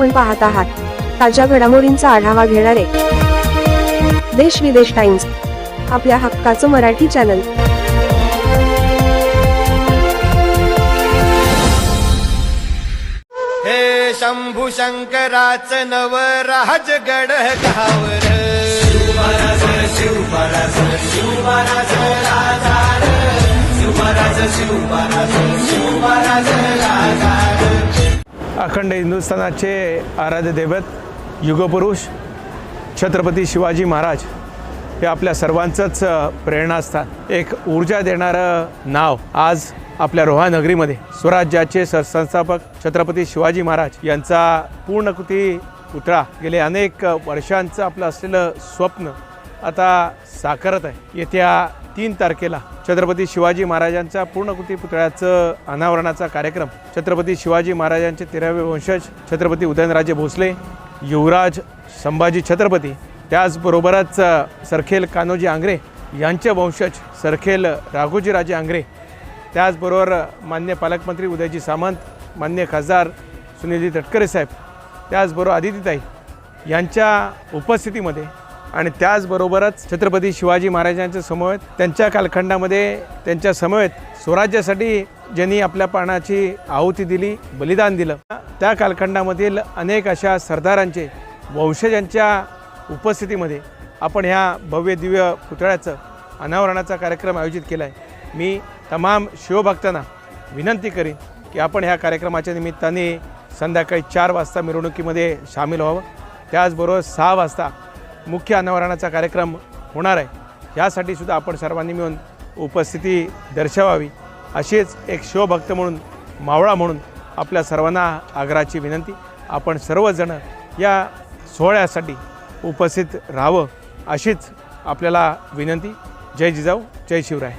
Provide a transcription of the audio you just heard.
आपण पाहत आहात. ताज्या घडामोडींचा आढावा घेणारे देश विदेश टाइम्स आपल्या हक्काचं मराठी चॅनल. हे शंभू शंकराच नवराज गड गावर. अखंड हिंदुस्थानाचे आराध्य दैवत युगपुरुष छत्रपती शिवाजी महाराज हे आपल्या सर्वांचंच प्रेरणास्थान. एक ऊर्जा देणारं नाव आज आपल्या रोहानगरीमध्ये स्वराज्याचे सरसंस्थापक छत्रपती शिवाजी महाराज यांचा पूर्णकृती पुतळा. गेले अनेक वर्षांचं आपलं असलेलं स्वप्न आता साकारत आहे. येत्या तीन तारखेला छत्रपती शिवाजी महाराजांचा पूर्णकृती पुतळ्याचं अनावरणाचा कार्यक्रम. छत्रपती शिवाजी महाराजांचे तेरावे वंशज छत्रपती उदयनराजे भोसले युवराज संभाजी छत्रपती त्याचबरोबरच सरखेल कान्होजी आंग्रे यांचे वंशज सरखेल राघोजीराजे आंग्रे त्याचबरोबर मान्य पालकमंत्री उदयजी सामंत मान्य खासदार सुनीलजी तटकरे साहेब त्याचबरोबर आदितीताई यांच्या उपस्थितीमध्ये आणि त्याचबरोबरच छत्रपती शिवाजी महाराजांच्या समवेत त्यांच्या कालखंडामध्ये त्यांच्या समवेत स्वराज्यासाठी ज्यांनी आपल्या प्राणाची आहुती दिली बलिदान दिलं त्या कालखंडामधील अनेक अशा सरदारांचे वंशजांच्या उपस्थितीमध्ये आपण ह्या भव्य दिव्य पुतळ्याचं अनावरणाचा कार्यक्रम आयोजित केला आहे मी तमाम शिवभक्तांना विनंती करीन की आपण ह्या कार्यक्रमाच्या निमित्ताने संध्याकाळी चार वाजता मिरवणुकीमध्ये सामील व्हावं. त्याचबरोबर सहा वाजता मुख्य अनावरणाचा कार्यक्रम होणार आहे. यासाठी सुद्धा आपण सर्वांनी मिळून उपस्थिती दर्शवावी. अशीच एक शिवभक्त म्हणून मावळा म्हणून आपल्या सर्वांना आग्रहाची विनंती. आपण सर्वजण या सोहळ्यासाठी उपस्थित राहावं अशीच आपल्याला विनंती. जय जिजाऊ जय शिवराय.